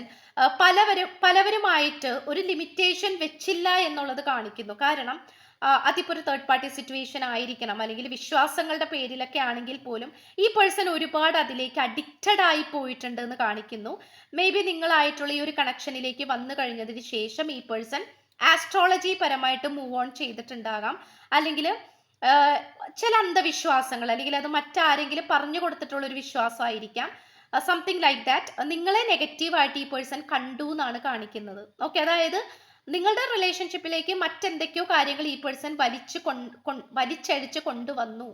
പലവരും പലവരുമായിട്ട് ഒരു ലിമിറ്റേഷൻ വെച്ചില്ല എന്നുള്ളത് കാണിക്കുന്നു. കാരണം അതിപ്പോൾ ഒരു തേർഡ് പാർട്ടി സിറ്റുവേഷൻ ആയിരിക്കണം. അല്ലെങ്കിൽ വിശ്വാസങ്ങളുടെ പേരിലൊക്കെ ആണെങ്കിൽ പോലും ഈ പേഴ്സൺ ഒരുപാട് അതിലേക്ക് അഡിക്റ്റഡ് ആയി പോയിട്ടുണ്ട് എന്ന് കാണിക്കുന്നു. മേ ബി നിങ്ങളായിട്ടുള്ള ഈ ഒരു കണക്ഷനിലേക്ക് വന്നു കഴിഞ്ഞതിന് ശേഷം ഈ പേഴ്സൺ ആസ്ട്രോളജി പരമായിട്ട് മൂവ് ഓൺ ചെയ്തിട്ടുണ്ടാകാം. അല്ലെങ്കിൽ ചില അന്ധവിശ്വാസങ്ങൾ അല്ലെങ്കിൽ അത് മറ്റാരെങ്കിലും പറഞ്ഞു കൊടുത്തിട്ടുള്ള ഒരു വിശ്വാസമായിരിക്കാം സംതിങ് ലൈക്ക് ദാറ്റ് നിങ്ങളെ നെഗറ്റീവായിട്ട് ഈ പേഴ്സൺ കണ്ടു എന്നാണ് കാണിക്കുന്നത്. ഓക്കെ അതായത് നിങ്ങളുടെ റിലേഷൻഷിപ്പിലേക്ക് മറ്റെന്തൊക്കെയോ കാര്യങ്ങൾ ഈ പേഴ്സൺ വലിച്ചു വലിച്ചഴിച്ച് കൊണ്ടുവന്നു.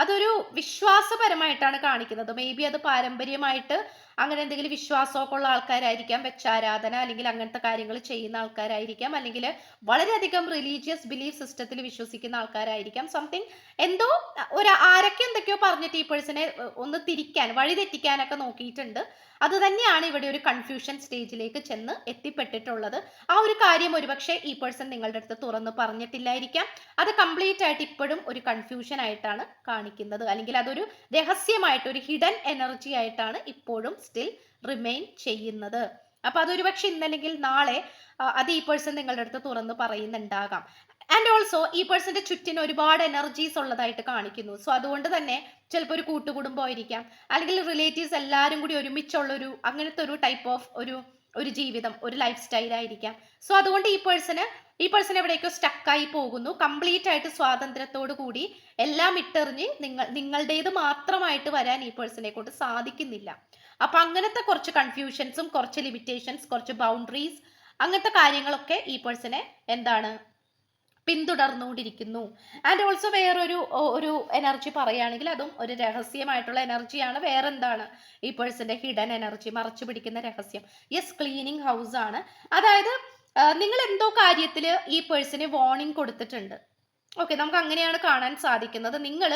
അതൊരു വിശ്വാസപരമായിട്ടാണ് കാണിക്കുന്നത്. മേ ബി അത് പാരമ്പര്യമായിട്ട് അങ്ങനെ എന്തെങ്കിലും വിശ്വാസമൊക്കെ ഉള്ള ആൾക്കാരായിരിക്കാം. വെച്ചാരാധന അല്ലെങ്കിൽ അങ്ങനത്തെ കാര്യങ്ങൾ ചെയ്യുന്ന ആൾക്കാരായിരിക്കാം. അല്ലെങ്കിൽ വളരെയധികം റിലീജിയസ് ബിലീഫ് സിസ്റ്റത്തിൽ വിശ്വസിക്കുന്ന ആൾക്കാരായിരിക്കാം. സംതിങ് എന്തോ ഒരു ആരൊക്കെ എന്തൊക്കെയോ പറഞ്ഞിട്ട് ഈ പേഴ്സണെ ഒന്ന് തിരിക്കാൻ വഴി തെറ്റിക്കാനൊക്കെ നോക്കിയിട്ടുണ്ട്. അത് തന്നെയാണ് ഇവിടെ ഒരു കൺഫ്യൂഷൻ സ്റ്റേജിലേക്ക് ചെന്ന് എത്തിപ്പെട്ടിട്ടുള്ളത്. ആ ഒരു കാര്യം ഒരുപക്ഷെ ഈ പേഴ്സൺ നിങ്ങളുടെ അടുത്ത് തുറന്ന് പറഞ്ഞിട്ടില്ലായിരിക്കാം. അത് കംപ്ലീറ്റ് ആയിട്ട് ഇപ്പോഴും ഒരു കൺഫ്യൂഷൻ ആയിട്ടാണ് കാണിക്കുന്നത്. അല്ലെങ്കിൽ അതൊരു രഹസ്യമായിട്ട് ഒരു ഹിഡൻ എനർജി ആയിട്ടാണ് ഇപ്പോഴും സ്റ്റിൽ റിമെയിൻ ചെയ്യുന്നത്. അപ്പൊ അതൊരു പക്ഷെ ഇന്നല്ലെങ്കിൽ നാളെ അത് ഈ പേഴ്സൺ നിങ്ങളുടെ അടുത്ത് തുറന്ന് പറയുന്നുണ്ടാകാം. ആൻഡ് ഓൾസോ ഈ പേഴ്സന്റെ ചുറ്റിന് ഒരുപാട് എനർജീസ് ഉള്ളതായിട്ട് കാണിക്കുന്നു. സോ അതുകൊണ്ട് തന്നെ ചിലപ്പോൾ ഒരു കൂട്ടുകുടുംബം ആയിരിക്കാം. അല്ലെങ്കിൽ റിലേറ്റീവ്സ് എല്ലാവരും കൂടി ഒരുമിച്ചുള്ള ഒരു അങ്ങനത്തെ ഒരു ടൈപ്പ് ഓഫ് ഒരു ഒരു ജീവിതം ഒരു ലൈഫ് സ്റ്റൈൽ ആയിരിക്കാം. സോ അതുകൊണ്ട് ഈ പേഴ്സണ് ഈ പേഴ്സൺ എവിടേക്കോ സ്റ്റക്കായി പോകുന്നു. കംപ്ലീറ്റ് ആയിട്ട് സ്വാതന്ത്ര്യത്തോടു കൂടി എല്ലാം ഇട്ടെറിഞ്ഞ് നിങ്ങൾ നിങ്ങളുടേത് മാത്രമായിട്ട് വരാൻ ഈ പേഴ്സണെ കൊണ്ട് സാധിക്കുന്നില്ല. അപ്പൊ അങ്ങനത്തെ കുറച്ച് കൺഫ്യൂഷൻസും കുറച്ച് ലിമിറ്റേഷൻസ് കുറച്ച് ബൗണ്ടറീസ് അങ്ങനത്തെ കാര്യങ്ങളൊക്കെ ഈ പേഴ്സണെ എന്താണ് പിന്തുടർന്നുകൊണ്ടിരിക്കുന്നു. ആൻഡ് ഓൾസോ വേറൊരു ഒരു എനർജി പറയുകയാണെങ്കിൽ അതും ഒരു രഹസ്യമായിട്ടുള്ള എനർജിയാണ് വേറെന്താണ് ഈ പേഴ്സന്റെ ഹിഡൻ എനർജി മറച്ചു പിടിക്കുന്ന രഹസ്യം? യെസ് ക്ലീനിങ് ഹൗസ് ആണ്. അതായത് നിങ്ങൾ എന്തോ കാര്യത്തിൽ ഈ പേഴ്സന് വാർണിംഗ് കൊടുത്തിട്ടുണ്ട്. ഓക്കെ നമുക്ക് അങ്ങനെയാണ് കാണാൻ സാധിക്കുന്നത്. നിങ്ങൾ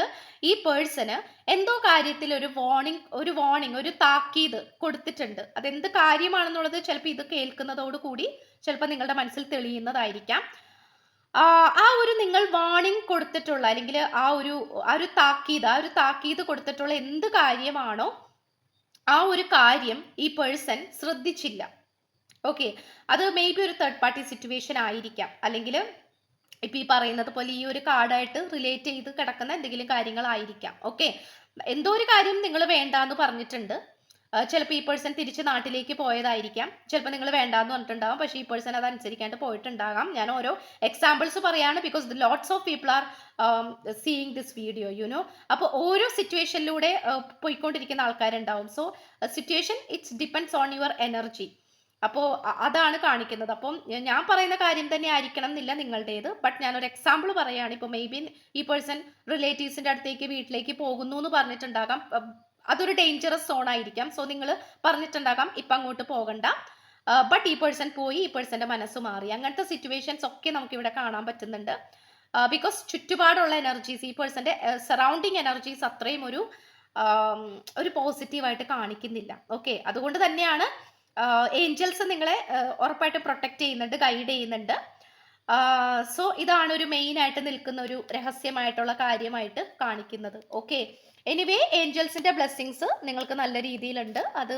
ഈ പേഴ്സന് എന്തോ കാര്യത്തിൽ ഒരു വാർണിംഗ് ഒരു വാർണിംഗ് ഒരു താക്കീത് കൊടുത്തിട്ടുണ്ട്. അതെന്ത് കാര്യമാണെന്നുള്ളത് ചിലപ്പോൾ ഇത് കേൾക്കുന്നതോടുകൂടി ചിലപ്പോൾ നിങ്ങളുടെ മനസ്സിൽ തെളിയുന്നതായിരിക്കാം. ആ ഒരു നിങ്ങൾ വാണിംഗ് കൊടുത്തിട്ടുള്ള അല്ലെങ്കിൽ ആ ഒരു ആ ഒരു താക്കീത് ആ ഒരു താക്കീത് കൊടുത്തിട്ടുള്ള എന്ത് കാര്യമാണോ ആ ഒരു കാര്യം ഈ പേഴ്സൺ ശ്രദ്ധിച്ചില്ല. ഓക്കെ അത് മേ ബി ഒരു തേർഡ് പാർട്ടി സിറ്റുവേഷൻ ആയിരിക്കാം. അല്ലെങ്കിൽ ഇപ്പം ഈ പറയുന്നത് പോലെ ഈ ഒരു കാർഡായിട്ട് റിലേറ്റ് ചെയ്ത് കിടക്കുന്ന എന്തെങ്കിലും കാര്യങ്ങളായിരിക്കാം. ഓക്കെ എന്തോ ഒരു കാര്യം നിങ്ങൾ വേണ്ടാന്ന് പറഞ്ഞിട്ടുണ്ട്. ചിലപ്പോൾ ഈ പേഴ്സൺ തിരിച്ച് നാട്ടിലേക്ക് പോയതായിരിക്കാം. ചിലപ്പോൾ നിങ്ങൾ വേണ്ടാന്ന് പറഞ്ഞിട്ടുണ്ടാകും പക്ഷേ ഈ പേഴ്സൺ അത് അനുസരിക്കാണ്ട് പോയിട്ടുണ്ടാകാം. ഞാൻ ഓരോ എക്സാമ്പിൾസ് പറയാണ് because lots of people are seeing this video you know അപ്പോൾ ഓരോ സിറ്റുവേഷനിലൂടെ പോയിക്കൊണ്ടിരിക്കുന്ന ആൾക്കാരുണ്ടാവും. So situation it's depends on your energy അപ്പോൾ അതാണ് കാണിക്കുന്നത്. അപ്പം ഞാൻ പറയുന്ന കാര്യം തന്നെ ആയിരിക്കണം എന്നില്ല നിങ്ങളുടേത്. ബട്ട് ഞാനൊരു എക്സാമ്പിൾ പറയുകയാണ് ഇപ്പോൾ മേ ബി ഈ പേഴ്സൺ റിലേറ്റീവ്സിന്റെ അടുത്തേക്ക് വീട്ടിലേക്ക് പോകുന്നു എന്ന് പറഞ്ഞിട്ടുണ്ടാകാം. അതൊരു ഡേഞ്ചറസ് സോൺ ആയിരിക്കാം. സോ നിങ്ങൾ പറഞ്ഞിട്ടുണ്ടാകാം ഇപ്പം അങ്ങോട്ട് പോകണ്ട. ബട്ട് ഈ പേഴ്സൺ പോയി ഈ പേഴ്സന്റെ മനസ്സ് മാറി. അങ്ങനത്തെ സിറ്റുവേഷൻസ് ഒക്കെ നമുക്ക് ഇവിടെ കാണാൻ പറ്റുന്നുണ്ട്. ബിക്കോസ് ചുറ്റുപാടുള്ള എനർജീസ് ഈ പേഴ്സന്റെ സറൗണ്ടിങ് എനർജീസ് അത്രയും ഒരു ഒരു പോസിറ്റീവായിട്ട് കാണിക്കുന്നില്ല. ഓക്കെ അതുകൊണ്ട് തന്നെയാണ് ഏഞ്ചൽസ് നിങ്ങളെ ഉറപ്പായിട്ട് പ്രൊട്ടക്റ്റ് ചെയ്യുന്നുണ്ട് ഗൈഡ് ചെയ്യുന്നുണ്ട്. സോ ഇതാണ് ഒരു മെയിൻ ആയിട്ട് നിൽക്കുന്ന ഒരു രഹസ്യമായിട്ടുള്ള കാര്യമായിട്ട് കാണിക്കുന്നത്. ഓക്കെ എനിവേ ഏഞ്ചൽസിന്റെ ബ്ലെസ്സിങ്സ് നിങ്ങൾക്ക് നല്ല രീതിയിലുണ്ട്. അത്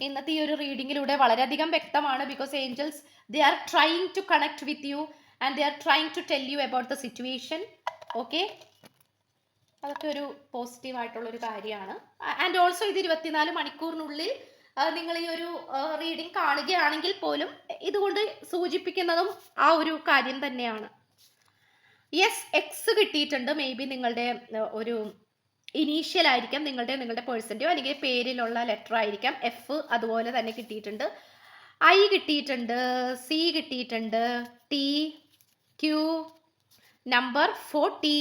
ഇന്നത്തെ ഈ ഒരു റീഡിങ്ങിലൂടെ വളരെയധികം വ്യക്തമാണ് because angels they are trying to connect with you and they are trying to tell you about the situation okay അതൊക്കെ ഒരു പോസിറ്റീവ് ആയിട്ടുള്ള ഒരു കാര്യമാണ് ആൻഡ് ഓൾസോ ഇത് ഇരുപത്തിനാല് മണിക്കൂറിനുള്ളിൽ നിങ്ങൾ ഈ ഒരു റീഡിംഗ് കാണുകയാണെങ്കിൽ പോലും ഇതുകൊണ്ട് സൂചിപ്പിക്കുന്നതും ആ ഒരു കാര്യം തന്നെയാണ്. യെസ് എക്സ് കിട്ടിയിട്ടുണ്ട്. മേ ബി നിങ്ങളുടെ ഒരു ഇനീഷ്യൽ ആയിരിക്കാം. നിങ്ങളുടെ നിങ്ങളുടെ പേഴ്സന്റെയോ അല്ലെങ്കിൽ പേരിലുള്ള ലെറ്റർ ആയിരിക്കാം. എഫ് അതുപോലെ തന്നെ കിട്ടിയിട്ടുണ്ട്. ഐ കിട്ടിയിട്ടുണ്ട്. സി കിട്ടിയിട്ടുണ്ട്. ടി ക്യൂ നമ്പർ ഫോർട്ടി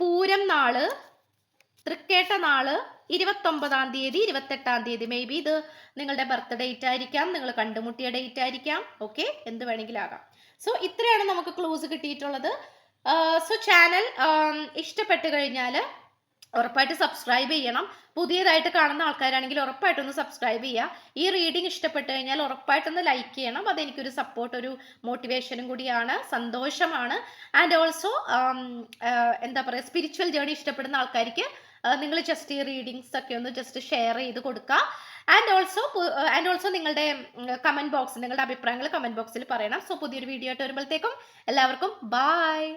പൂരം നാൾ തൃക്കേട്ട നാൾ ഇരുപത്തൊമ്പതാം തീയതി ഇരുപത്തെട്ടാം തീയതി. മേ ബി ഇത് നിങ്ങളുടെ ബർത്ത് ഡേറ്റ് ആയിരിക്കാം. നിങ്ങൾ കണ്ടുമുട്ടിയ ഡേറ്റ് ആയിരിക്കാം. ഓക്കെ എന്ത് വേണമെങ്കിലും ആകാം സോ ഇത്രയാണ് നമുക്ക് ക്ലൂസ് കിട്ടിയിട്ടുള്ളത്. സോ ചാനൽ ഇഷ്ടപ്പെട്ട് കഴിഞ്ഞാൽ ഉറപ്പായിട്ട് സബ്സ്ക്രൈബ് ചെയ്യണം. പുതിയതായിട്ട് കാണുന്ന ആൾക്കാരാണെങ്കിൽ ഉറപ്പായിട്ടൊന്ന് സബ്സ്ക്രൈബ് ചെയ്യുക. ഈ റീഡിംഗ് ഇഷ്ടപ്പെട്ട് കഴിഞ്ഞാൽ ഉറപ്പായിട്ടൊന്ന് ലൈക്ക് ചെയ്യണം. അതെനിക്കൊരു സപ്പോർട്ട് ഒരു മോട്ടിവേഷനും കൂടിയാണ്. സന്തോഷമാണ്. ആൻഡ് ഓൾസോ എന്താ പറയുക സ്പിരിച്വൽ ജേണി ഇഷ്ടപ്പെടുന്ന ആൾക്കാർക്ക് നിങ്ങൾ ജസ്റ്റ് ഈ റീഡിങ്സ് ഒക്കെ ഒന്ന് ജസ്റ്റ് ഷെയർ ചെയ്ത് കൊടുക്കുക ആൻഡ് ഓൾസോ ആൻഡ് ഓൾസോ നിങ്ങളുടെ കമന്റ് ബോക്സ് നിങ്ങളുടെ അഭിപ്രായങ്ങൾ കമന്റ് ബോക്സിൽ പറയണം. സോ പുതിയൊരു വീഡിയോ ആയിട്ട് വരുമ്പോഴത്തേക്കും എല്ലാവർക്കും ബായ്